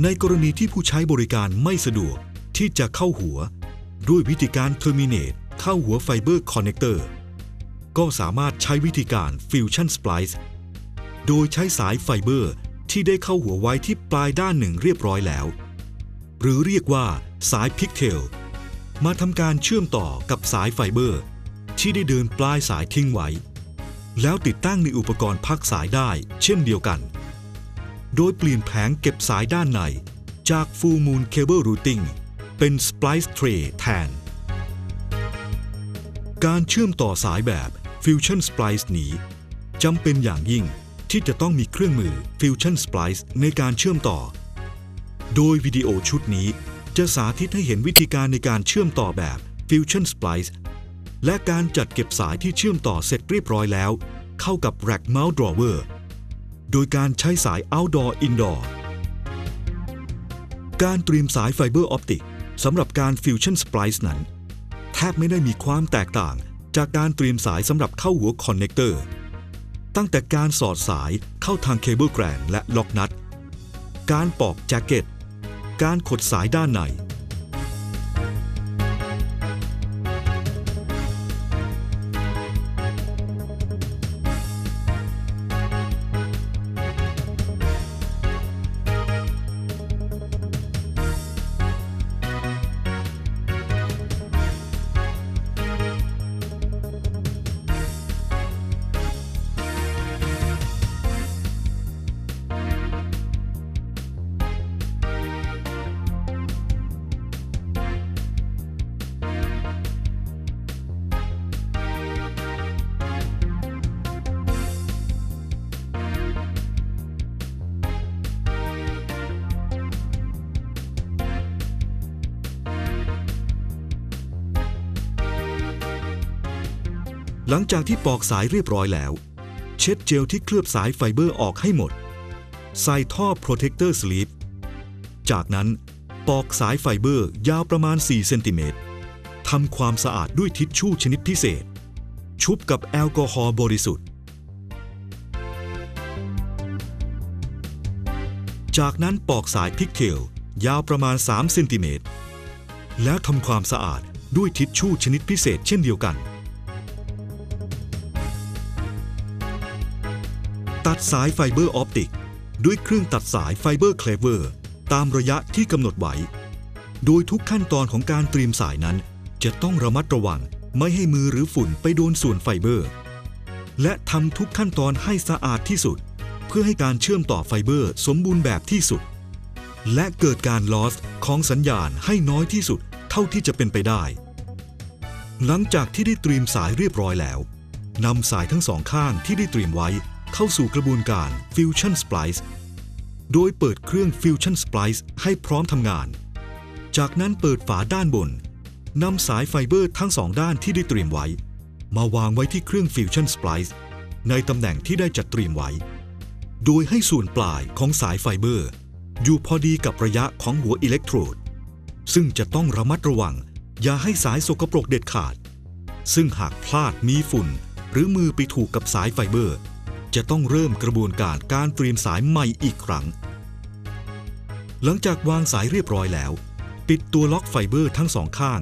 ในกรณีที่ผู้ใช้บริการไม่สะดวกที่จะเข้าหัว ด้วยวิธีการ terminate เข้าหัวไฟเบอร์คอนเนคเตอร์ก็สามารถใช้วิธีการ fusion splice โดยใช้สายไฟเบอร์ที่ได้เข้าหัวไว้ที่ปลายด้านหนึ่งเรียบร้อยแล้ว หรือเรียกว่าสายพิกเทลมาทำการเชื่อมต่อกับสายไฟเบอร์ ที่ได้เดินปลายสายทิ้งไว้ แล้วติดตั้งในอุปกรณ์พักสายได้เช่นเดียวกัน โดยเปลี่ยนแผงเก็บสายด้านใน จาก Full Moon Cable Routing เป็น Splice Tray แทน การเชื่อมต่อสายแบบ Fusion Splice นี้จำเป็นอย่างยิ่งที่จะต้องมีเครื่องมือ Fusion Splice ในการเชื่อมต่อ โดยวิดีโอชุดนี้จะสาธิตให้เห็นวิธีการในการเชื่อมต่อแบบ Fusion Splice และการจัดเก็บสายที่เชื่อมต่อเสร็จเรียบร้อยแล้ว เข้ากับ Rack Mount Drawer โดยการใช้สาย Outdoor Indoor การเตรียมสายไฟเบอร์ออปติกสำหรับการ Fusion Splice นั้น แทบไม่ได้มีความแตกต่างจากการเตรียมสายสำหรับเข้าหัวคอนเนคเตอร์ ตั้งแต่การสอดสายเข้าทางเคเบิลแกรนและล็อกนัด การปอกแจ็คเก็ต การขดสายด้านใน หลังจากที่ปอกสายเรียบร้อยแล้ว เช็ดเจลที่เคลือบสายไฟเบอร์ออกให้หมด ใส่ท่อ Protector Sleeve จากนั้นปอกสายไฟเบอร์ยาวประมาณ 4 เซนติเมตรทำความสะอาดด้วยทิชชู่ชนิดพิเศษ ชุบกับแอลกอฮอล์บริสุทธิ์ จากนั้นปอกสายพิกเทลยาวประมาณ 3 เซนติเมตรแล้วทำความสะอาดด้วยทิชชู่ชนิดพิเศษเช่นเดียวกัน ตัดสายไฟเบอร์ออปติก ด้วยเครื่องตัดสายไฟเบอร์เคลเวอร์ ตามระยะที่กำหนดไว้ โดยทุกขั้นตอนของการเตรียมสายนั้น จะต้องระมัดระวังไม่ให้มือหรือฝุ่นไปโดนส่วนไฟเบอร์ และทำทุกขั้นตอนให้สะอาดที่สุด เพื่อให้การเชื่อมต่อไฟเบอร์สมบูรณ์แบบที่สุด และเกิดการลอสของสัญญาณให้น้อยที่สุดเท่าที่จะเป็นไปได้ หลังจากที่ได้เตรียมสายเรียบร้อยแล้วนำสายทั้งสองข้างที่ได้เตรียมไว้ เข้าสู่กระบวนการ Fusion Splice โดยเปิดเครื่อง Fusion Splice ให้พร้อมทำงาน จากนั้นเปิดฝาด้านบนนำสายไฟเบอร์ทั้งสองด้านที่ได้เตรียมไว้ มาวางไว้ที่เครื่อง Fusion Splice ในตำแหน่งที่ได้จัดเตรียมไว้ โดยให้ส่วนปลายของสายไฟเบอร์ อยู่พอดีกับระยะของหัวอิเล็กโทรด ซึ่งจะต้องระมัดระวัง อย่าให้สายสกปรกเด็ดขาด ซึ่งหากพลาดมีฝุ่น หรือมือไปถูกกับสายไฟเบอร์ จะต้องเริ่มกระบวนการการเตรียมสายใหม่อีกครั้ง หลังจากวางสายเรียบร้อยแล้ว ปิดตัวล็อกไฟเบอร์ทั้งสองข้าง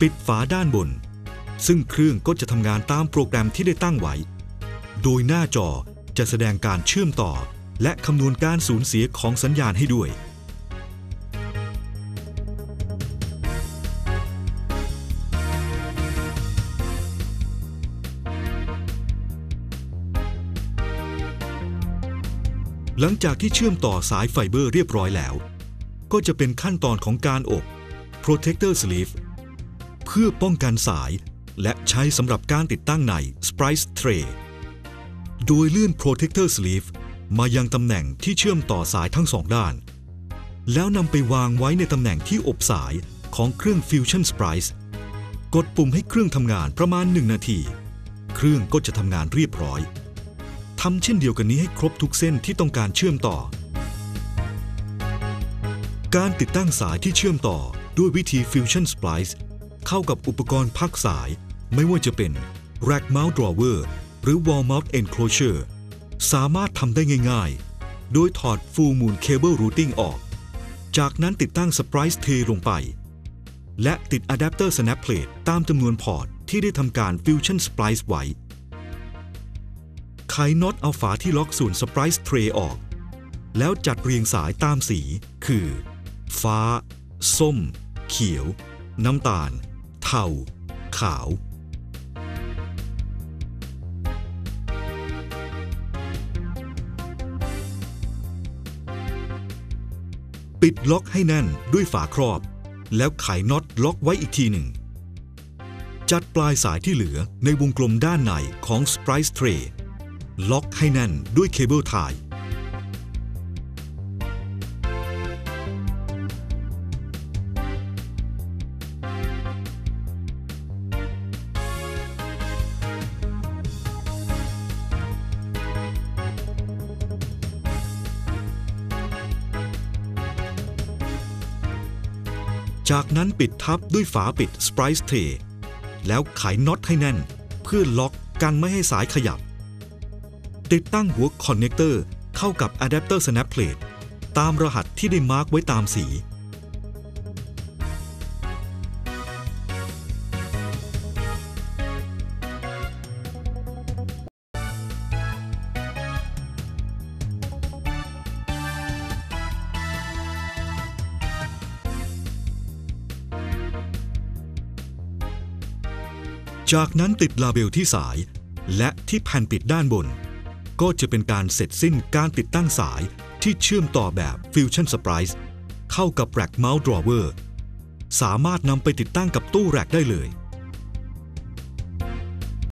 ปิดฝาด้านบน ซึ่งเครื่องก็จะทำงานตามโปรแกรมที่ได้ตั้งไว้ โดยหน้าจอจะแสดงการเชื่อมต่อ และคำนวณการสูญเสียของสัญญาณให้ด้วย หลังจากที่เชื่อมต่อสายไฟเบอร์เรียบร้อยแล้ว ก็จะเป็นขั้นตอนของการอบ protector sleeve เพื่อป้องกันสายและใช้สำหรับการติดตั้งใน splice tray โดยเลื่อน protector sleeve มายังตำแหน่งที่เชื่อมต่อสายทั้งสองด้าน แล้วนำไปวางไว้ในตำแหน่งที่อบสายของเครื่อง fusion splice กดปุ่มให้เครื่องทำงานประมาณ 1 นาที เครื่องก็จะทำงานเรียบร้อย ทำเช่นเดียวกันนี้ให้ครบทุกเส้นที่ต้องการเชื่อมต่อ การติดตั้งสายที่เชื่อมต่อด้วยวิธี Fusion Splice เข้ากับอุปกรณ์พักสาย ไม่ว่าจะเป็น Rack Mount Drawer หรือ Wall Mount Enclosure สามารถทำได้ง่ายๆ โดยถอด Full Moon Cable Routing ออก จากนั้นติดตั้ง Splice T ลงไป และติดอะแดปเตอร์ Snap Plate ตามจำนวนพอร์ตที่ได้ทำการ Fusion Splice ไว้ ไขน็อตเอาฝาที่ล็อกส่วน Splice Tray ออก แล้วจัดเรียงสายตามสี คือ ฟ้า ส้ม เขียว น้ำตาล เทา ขาว ปิดล็อกให้แน่นด้วยฝาครอบ แล้วไขน็อตล็อกไว้อีกทีหนึ่ง จัดปลายสายที่เหลือในวงกลมด้านในของ Splice Tray ล็อกให้แน่นด้วยเคเบิลไทยจากนั้นปิดทับด้วยฝาปิด Splice Tray แล้วไขน็อตให้แน่น เพื่อล็อกกันไม่ให้สายขยับ ติดตั้งหัวคอนเนคเตอร์เข้ากับอะแดปเตอร์ Snap Plate ตามรหัสที่ได้มาร์กไว้ตามสี จากนั้นติดลาเบลที่สายและที่แผ่นปิดด้านบน ก็จะเป็นการเสร็จสิ้นการติดตั้งสายที่เชื่อมต่อแบบ Fusion Splice เข้ากับแร็ก Mount Drawer สามารถนำไปติดตั้งกับตู้แร็กได้เลย